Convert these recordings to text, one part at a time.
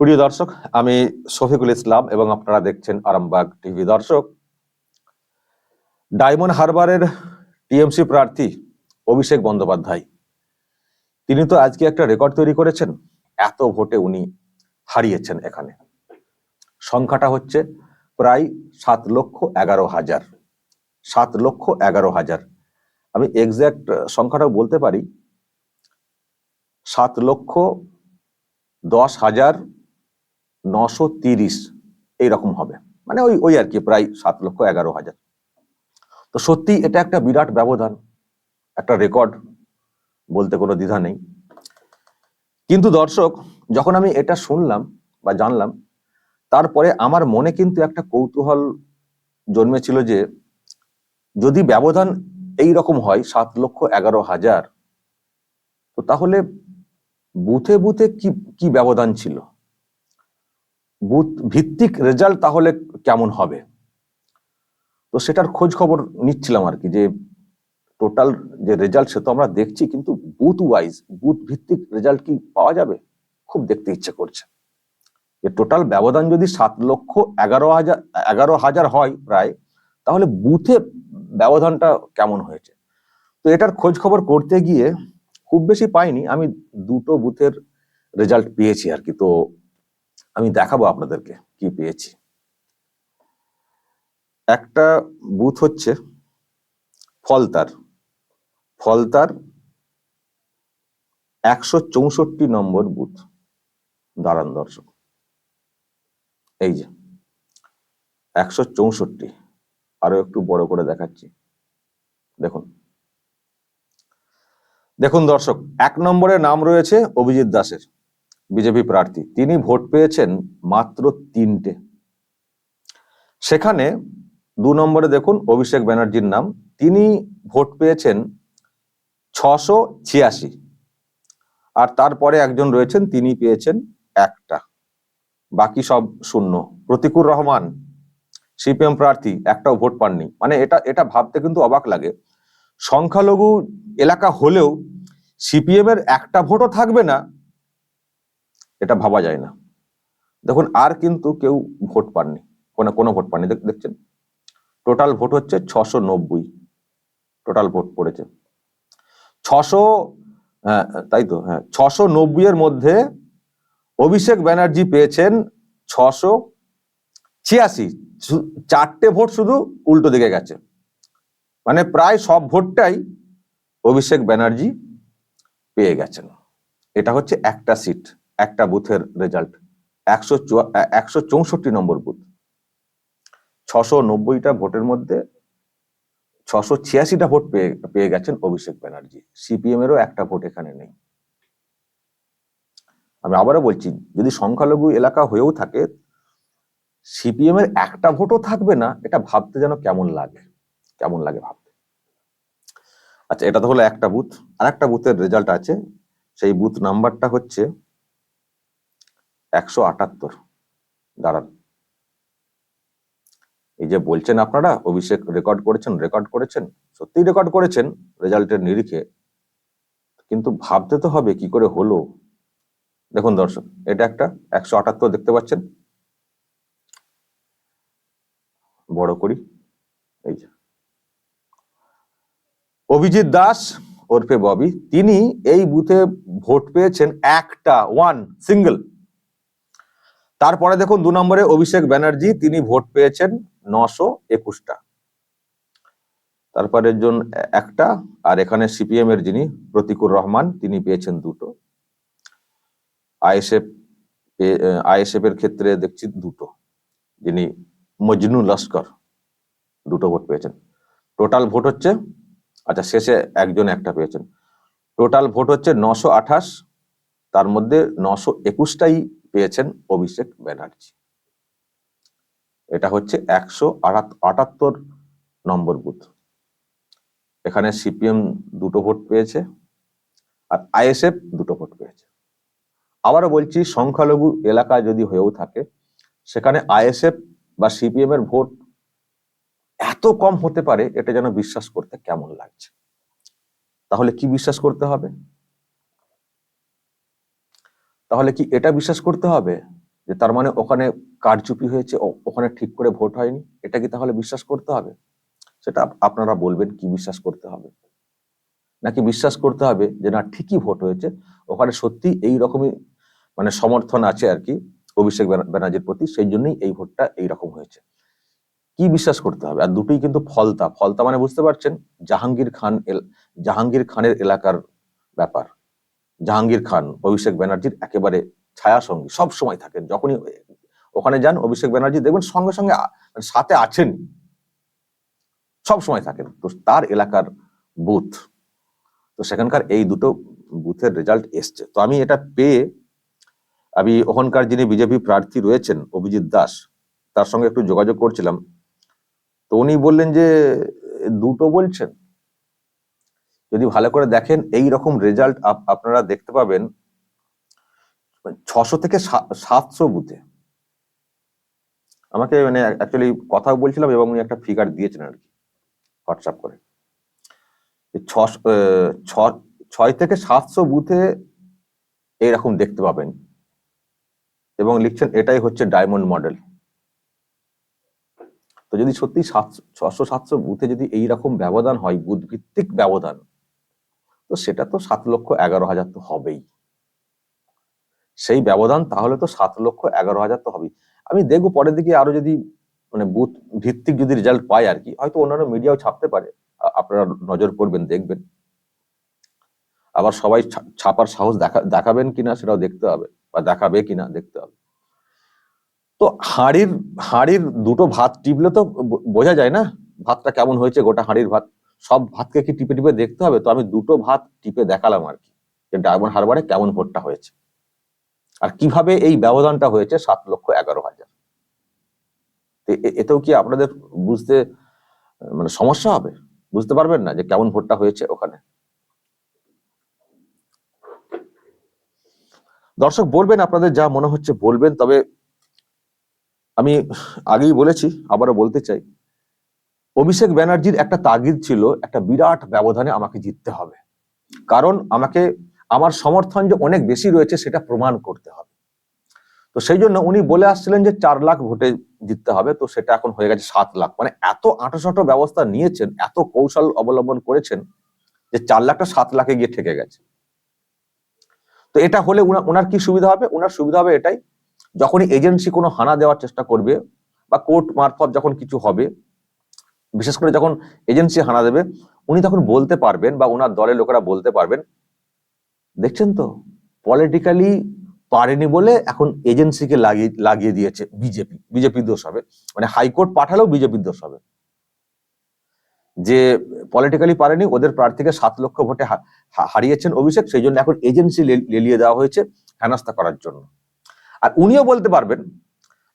প্রিয় দর্শক, আমি শফিকুল ইসলাম এবং আপনারা দেখছেন আরামবাগ টিভি। দর্শক, ডায়মন্ড হারবারের টিএমসি প্রার্থী অভিষেক বন্দ্যোপাধ্যায়, তিনি তো আজকে একটা রেকর্ড তৈরি করেছেন, এত ভোটে উনি হারিয়েছেন এখানে। সংখ্যাটা হচ্ছে প্রায় সাত লক্ষ এগারো হাজার, সাত লক্ষ এগারো হাজার। আমি এক্সাক্ট সংখ্যাটা বলতে পারি, সাত লক্ষ দশ হাজার নশো তিরিশ এইরকম হবে। মানে ওই ওই আর কি, প্রায় সাত লক্ষ এগারো হাজার। তো সত্যি এটা একটা বিরাট ব্যবধান, একটা রেকর্ড বলতে কোনো দ্বিধা নেই। কিন্তু দর্শক, যখন আমি এটা শুনলাম বা জানলাম, তারপরে আমার মনে কিন্তু একটা কৌতূহল জন্মেছিল যে, যদি ব্যবধান এই রকম হয়, সাত লক্ষ এগারো হাজার, তো তাহলে বুথে বুথে কি কি ব্যবধান ছিল? বুথ ভিত্তিক রেজাল্ট তাহলে কেমন হবে? তো সেটার খোঁজ খবর নিচ্ছিলাম আর কি, যে টোটাল যে রেজাল্ট সে তো আমরা দেখছি, কিন্তু বুথ ওয়াইজ, বুথ ভিত্তিক রেজাল্ট কি পাওয়া যাবে? খুব দেখতে ইচ্ছে করছে। যে টোটাল ব্যবধান যদি সাত লক্ষ এগারো হাজার এগারো হাজার হয় প্রায়, তাহলে বুথে ব্যবধানটা কেমন হয়েছে? তো এটার খোঁজ খবর করতে গিয়ে খুব বেশি পাইনি, আমি দুটো বুথের রেজাল্ট পেয়েছি আর কি। তো আমি দেখাবো আপনাদেরকে কি পেয়েছি। একটা বুথ হচ্ছে ফলতার। ফলতার একশো চৌষট্টি নম্বর বুথ দাঁড়ান দর্শক। এই যে, একশো চৌষট্টি। আরও একটু বড় করে দেখাচ্ছি। দেখুন। দেখুন দর্শক, এক নম্বরে নাম রয়েছে অভিজিৎ দাসের। বিজেপি প্রার্থী। তিনি ভোট পেয়েছেন মাত্র তিনটে। সেখানে দু নম্বরে দেখুন অভিষেক ব্যানার্জির নাম। তিনি ভোট পেয়েছেন ছশো ছিয়াশি। আর তারপরে একজন রয়েছেন, তিনি পেয়েছেন একটা। বাকি সব শূন্য। প্রতিকুর রহমান, সিপিএম প্রার্থী, একটাও ভোট পাননি। মানে এটা এটা ভাবতে কিন্তু অবাক লাগে। সংখ্যালঘু এলাকা হলেও সিপিএম এর একটা ভোটও থাকবে না এটা ভাবা যায় না। দেখুন, আর কিন্তু কেউ ভোট পাননি। কোনো কোনো ভোট পাননি। দেখছেন? টোটাল ভোট হচ্ছে ছশো নব্বই। টোটাল ভোট পড়েছে। ছশো হ্যাঁ তাই তো হ্যাঁ ছশো নব্বই এর মধ্যে অভিষেক ব্যানার্জি পেয়েছেন ছশো ছিয়াশি। চারটে ভোট শুধু উল্টো দিকে গেছে। মানে প্রায় সব ভোটটাই অভিষেক ব্যানার্জি পেয়ে গেছেন। এটা হচ্ছে একটা সিট একটা বুথের রেজাল্ট একশো একশো চৌষট্টি নম্বর বুথ। ছশো নব্বইটা ভোটের মধ্যে ছশো ছিয়াশিটা ভোট পেয়ে পেয়ে গেছেন অভিষেক ব্যানার্জি। সিপিএম এরও একটা ভোট এখানে নেই। আমি আবারও বলছি, যদি সংখ্যালঘু এলাকা হয়েও থাকে সিপিএম এর একটা ভোটও থাকবে না, এটা ভাবতে যেন কেমন লাগে। কেমন লাগে ভাবতে। আচ্ছা এটা তো হলো একটা বুথ। আর একটা বুথের রেজাল্ট আছে। সেই বুথ নাম্বারটা হচ্ছে একশো আটাত্তর। দাঁড়ান। এই যে বলছেন আপনারা, অভিষেক রেকর্ড করেছেন রেকর্ড করেছেন, সত্যিই রেকর্ড করেছেন রেজাল্টের নিরিখে। কিন্তু ভাবতে তো হবে কি করে হলো। দেখুন দর্শক, এটা একটা একশো আটাত্তর দেখতে পাচ্ছেন। বড় করি, এই যে। অভিজিৎ দাস, ওরফে ববি, তিনি এই বুথে ভোট পেয়েছেন একটা ওয়ান সিঙ্গেল তারপরে দেখুন দু নম্বরে অভিষেক ব্যানার্জি, তিনি ভোট পেয়েছেন নশো একুশটা। তারপরে জন একটা, আর এখানে সিপিএম এর যিনি প্রতিকুর রহমান, তিনি পেয়েছেন দুটো। আইএসএফ আইএসএফ এর ক্ষেত্রে দেখছি দুটো। যিনি মজনু লস্কর, দুটো ভোট পেয়েছেন। টোটাল ভোট হচ্ছে আচ্ছা শেষে একজন একটা পেয়েছেন। টোটাল ভোট হচ্ছে নশো আঠাশ, তার মধ্যে নশো একুশটাই পেয়েছেন অভিষেক ব্যানার্জি। এটা হচ্ছে একশো আটাত্তর নম্বর বুথ। এখানে সিপিএম দুটো ভোট পেয়েছে আর আইএসএফ দুটো ভোট পেয়েছে। আবারও বলছি, সংখ্যালঘু এলাকা যদি হয়েও থাকে, সেখানে আইএসএফ বা সিপিএম এর ভোট এত কম হতে পারে, এটা যেন বিশ্বাস করতে কেমন লাগছে? তাহলে কি বিশ্বাস করতে হবে? তাহলে কি এটা বিশ্বাস করতে হবে? যে তার মানে ওখানে কারচুপি হয়েছে ওখানে ঠিক করে ভোট হয়নি? এটা কি তাহলে বিশ্বাস করতে হবে? সেটা আপনারা বলবেন কি বিশ্বাস করতে হবে? নাকি বিশ্বাস করতে হবে যে না, ঠিকই ভোট হয়েছে, ওখানে সত্যি এই রকমই মানে সমর্থন আছে আর কি, অভিষেক ব্যানা- ব্যানার্জির প্রতি, সেই জন্যই এই ভোটটা এই রকম হয়েছে। কি বিশ্বাস করতে হবে? আর দুটোই কিন্তু ফলতা। ফলতা মানে বুঝতে পারছেন, জাহাঙ্গীর খান জাহাঙ্গীর খানের এলাকার ব্যাপার। জাহাঙ্গীর খান, অভিষেক ব্যানার্জির একেবারে ছায়া সঙ্গী সব সময় থাকেন। যখনই ওখানে যান, অভিষেক ব্যানার্জি দেখবেন সঙ্গে সঙ্গে মানে সাথে আছেন। সব সময় থাকেন। তো তার এলাকার বুথ, তো সেখানকার এই দুটো বুথের রেজাল্ট এসছে। তো আমি এটা পেয়ে, আমি ওখানকার যিনি বিজেপি প্রার্থী রয়েছেন, অভিজিৎ দাস, তার সঙ্গে একটু যোগাযোগ করছিলাম। তো উনি বললেন যে দুটো বলছেন? যদি ভালো করে দেখেন এই রকম রেজাল্ট আপনারা দেখতে পাবেন, ছশো থেকে সাতশো বুথে। আমাকে মানে অ্যাকচুয়ালি কথা বলছিলাম এবং উনি একটা ফিগার দিয়েছেন আর কি হোয়াটসঅ্যাপ করে। ছয় থেকে সাতশো বুথে এইরকম দেখতে পাবেন। এবং লিখছেন, এটাই হচ্ছে ডায়মন্ড মডেল তো যদি সত্যি সাতশো, ছশো সাতশো বুথে যদি এইরকম ব্যবধান হয় বুথ ভিত্তিক ব্যবধান তো সেটা তো সাত লক্ষ এগারো হাজার তো হবেই। সেই ব্যবধান তাহলে তো সাত লক্ষ এগারো হাজার তো হবেই। আমি দেখব পরের দিকে আরও যদি মানে বুথ ভিত্তিক যদি রেজাল্ট পাই আর কি, হয়তো অন্যান্য মিডিয়াও ছাপতে পারে। আপনারা নজর করবেন, দেখবেন। আবার সবাই ছাপার সাহস দেখা দেখাবেন কিনা সেটাও দেখতে হবে বা দেখাবে কিনা দেখতে হবে। তো হাড়ির হাড়ির দুটো ভাত টিপলে তো বোঝা যায় না ভাতটা কেমন হয়েছে গোটা হাড়ির ভাত। সব ভাতকে কি টিপে টিপে দেখতে হবে? তো আমি দুটো ভাত টিপে দেখালাম আর কি, যে ডায়মন্ড হারবারে কেমন ভোটটা হয়েছে। আর কীভাবে এই ব্যবধানটা হয়েছে? সাত লক্ষ এগারো হাজার। এতেও কি আপনাদের বুঝতে মানে সমস্যা হবে? বুঝতে পারবেন না যে কেমন ভোটটা হয়েছে ওখানে? দর্শক, বলবেন আপনাদের যা মনে হচ্ছে, বলবেন। তবে আমি আগেই বলেছি, আবারও বলতে চাই অভিষেক ব্যানার্জির একটা তাগিদ ছিল, একটা বিরাট ব্যবধানে আমাকে জিততে হবে। কারণ আমাকে, আমার সমর্থন যে অনেক বেশি রয়েছে সেটা প্রমাণ করতে হবে। তো সেই জন্য উনি বলে আসছিলেন যে চার লাখ ভোটে জিততে হবে, তো সেটা এখন হয়ে গেছে সাত লাখ। মানে এত আঁটোসাঁটো ব্যবস্থা নিয়েছেন, এত কৌশল অবলম্বন করেছেন যে চার লাখটা সাত লাখে গিয়ে ঠেকে গেছে। তো এটা হলে ওনার কি সুবিধা হবে? ওনার সুবিধা হবে এটাই, যখনই এজেন্সি কোনো হানা দেওয়ার চেষ্টা করবে বা কোর্ট মারফত যখন কিছু হবে বিশেষ করে যখন এজেন্সি হানা দেবে, উনি তখন বলতে পারবেন বা ওনার দলের লোকেরা বলতে পারবেন। দেখছেন তো? পলিটিক্যালি পারেনি বলে এখন এজেন্সিকে লাগিয়ে লাগিয়ে দিয়েছে বিজেপি। বিজেপির দোষ হবে। মানে হাইকোর্ট পাঠালেও বিজেপির দোষ হবে। যে পলিটিক্যালি পারেনি, ওদের প্রার্থীকে সাত লক্ষ ভোটে হারিয়েছেন অভিষেক, সেই জন্য এখন এজেন্সি লেলিয়ে দেওয়া হয়েছে হেনস্থা করার জন্য। আর উনিও বলতে পারবেন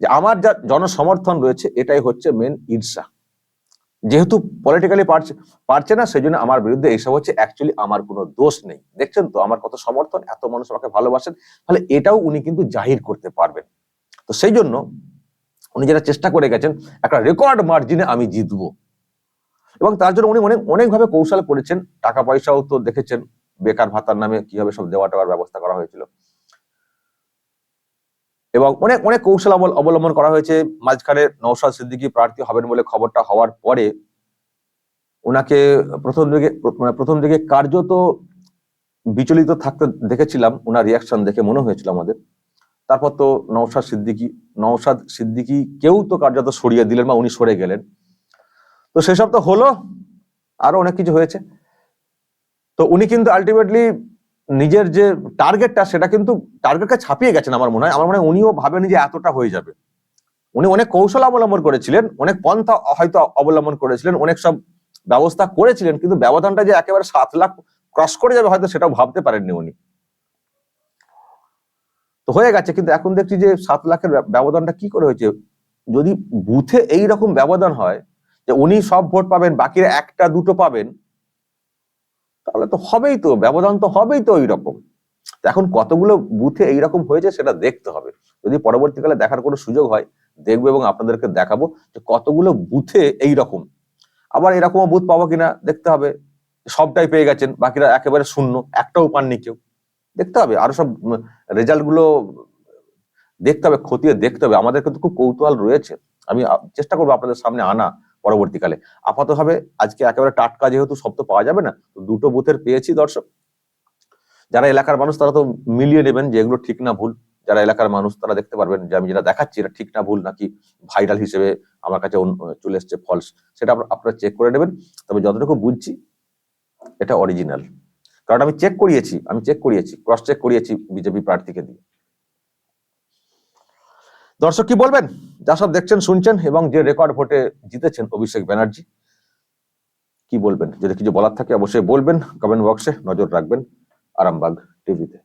যে আমার যা জনসমর্থন রয়েছে, এটাই হচ্ছে মেন ঈর্ষা। যেহেতু পলিটিক্যালি পারছে পারছে না সেই জন্য আমার বিরুদ্ধে এইসব হচ্ছে অ্যাকচুয়ালি আমার কোনো দোষ নেই। দেখছেন তো, আমার কত সমর্থন, এত মানুষ আমাকে ভালোবাসেন তাহলে এটাও উনি কিন্তু জাহির করতে পারবেন। তো সেই জন্য উনি যেটা চেষ্টা করে গেছেন, একটা রেকর্ড মার্জিনে আমি জিতবো। এবং তার জন্য উনি অনেক অনেকভাবে কৌশল করেছেন। টাকা পয়সাও তো দেখেছেন, বেকার ভাতার নামে কীভাবে সব দেওয়া টাওয়ার ব্যবস্থা করা হয়েছিল। এবং অনেক অনেক কৌশল অবল- অবলম্বন করা হয়েছে। মাঝখানে নৌসাদ সিদ্দিকী প্রার্থী হবেন বলে খবরটা হওয়ার পরে ওনাকে প্রথম দিকে মানে প্রথম দিকে কার্যত বিচলিত থাকতে দেখেছিলাম। ওনার রিয়াকশন দেখে মনে হয়েছিল আমাদের। তারপর তো নৌসাদ সিদ্দিকী নৌসাদ সিদ্দিকী কেউ তো কার্যত সরিয়ে দিলেন বা উনি সরে গেলেন। তো সেসব তো হলো, আরও অনেক কিছু হয়েছে। তো উনি কিন্তু আলটিমেটলি নিজের যে টার্গেটটা সেটা কিন্তু টার্গেটকে ছাপিয়ে গেছেন আমার মনে হয়। আমার মনে হয় উনিও ভাবেনি যে এতটা হয়ে যাবে। উনি অনেক কৌশল অবলম্বন করেছিলেন, অনেক পন্থা হয়তো অবলম্বন করেছিলেন, অনেক সব ব্যবস্থা করেছিলেন, কিন্তু ব্যবধানটা যে একেবারে সাত লাখ ক্রস করে যাবে হয়তো সেটাও ভাবতে পারেননি উনি। তো হয়ে গেছে, কিন্তু এখন দেখছি যে সাত লাখের ব্যবধানটা কি করে হয়েছে? যদি বুথে এই রকম ব্যবধান হয়, যে উনি সব ভোট পাবেন, বাকিরা একটা, দুটো পাবেন তাহলে তো হবেই তো, ব্যবধান তো হবেই তো ওই রকম তো এখন কতগুলো বুথে এইরকম হয়েছে সেটা দেখতে হবে। যদি পরবর্তীকালে দেখার কোনো সুযোগ হয়, দেখব এবং আপনাদেরকে দেখাবো যে কতগুলো বুথে এই রকম আবার এরকমও বুথ পাবো কিনা দেখতে হবে। সবটাই পেয়ে গেছেন, বাকিরা একেবারে শূন্য, একটাও পাননি কেউ। দেখতে হবে, আরও সব রেজাল্টগুলো দেখতে হবে, খতিয়ে দেখতে হবে। আমাদের কিন্তু খুব কৌতূহল রয়েছে। আমি চেষ্টা করব আপনাদের সামনে আনা। পরবর্তীকালে। আপাতভাবে আজকে একেবারে টাটকা যেহেতু সব তো পাওয়া যাবে না, তো দুটো বুথের পেয়েছি দর্শক। যারা এলাকার মানুষ তারা তো মিলিয়ে নেবেন যে এগুলো ঠিক না ভুল। যারা এলাকার মানুষ তারা দেখতে পারবেন যে আমি যেটা দেখাচ্ছি এটা ঠিক না ভুল নাকি ভাইরাল হিসেবে আমার কাছে চলে এসছে ফলস সেটা আপনারা- আপনারা চেক করে নেবেন। তবে যতটুকু বুঝছি এটা অরিজিনাল কারণ আমি চেক করিয়েছি, আমি চেক করিয়েছি ক্রস চেক করিয়েছি বিজেপি প্রার্থীকে দিয়ে। দর্শক কি বলবেন? যা সব দেখছেন, শুনছেন এবং যে রেকর্ড ভোটে জিতেছেন অভিষেক ব্যানার্জি, কি বলবেন? যদি কিছু বলার থাকে অবশ্যই বলবেন কমেন্ট বক্সে নজর রাখবেন আরামবাগ টিভিতে